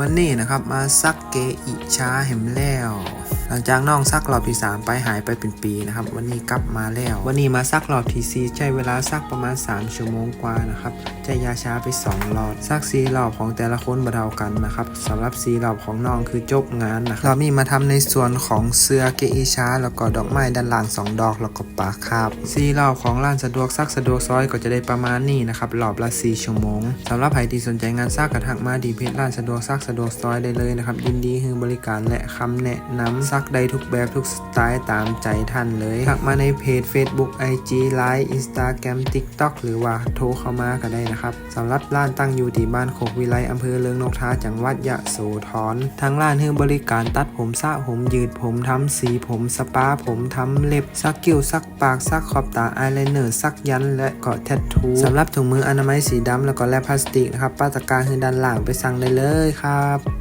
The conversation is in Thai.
วันนี้นะครับมาซักเกอิช้าเห็มแล้ว ลังจากน้องซักรอบที่ 3 ไปหายไปเป็นปีนะครับ วันนี้กลับมาแล้ว วันนี้มาซักรอบที่ 4 ใช้เวลาซักประมาณ 3 ชั่วโมงกว่านะครับใช้ยาชาไป2รอบซักสีรอบของแต่ละคนบ่เท่ากันนะครับสำหรับสีรอบของน้องคือจบงานนะครับรอบนี้มาทำในส่วนของเสื้อเกอิชาแล้วก็ดอกไม้ด้านหล่างสองดอกแล้วก็ปลาคาบสีรอบของร้านสะดวกซักสะดวกซอยก็จะได้ประมาณนี้นะครับรอบละ 4 ชั่วโมงสำหรับใครที่สนใจงานซักกระทักมาดีเพจร้านสะดวกซักสะดวกซอยได้เลยนะครับยินดีให้บริการและคำแนะนำซักได้ทุกแบบทุกสไตล์ตามใจท่านเลยทักมาในเพจ Facebook IG Line Instagram TikTok หรือว่าโทรเข้ามาก็ได้นะครับสำหรับร้านตั้งอยู่ที่บ้านโคกวิไลอำเภอเลืองนกทาจังหวัดยะโสธรทางร้านให้บริการตัดผมสระผมยืดผมทำสีผมสปาผมทำเล็บซักคิ้วซักปากซักขอบตาอายไลเนอร์ซักยันและก็แทททูสำหรับถุงมืออนามัยสีดำแล้วก็แลพลาสติกนะครับป้าตะการคือด้านหลังไปสั่งได้เลยครับ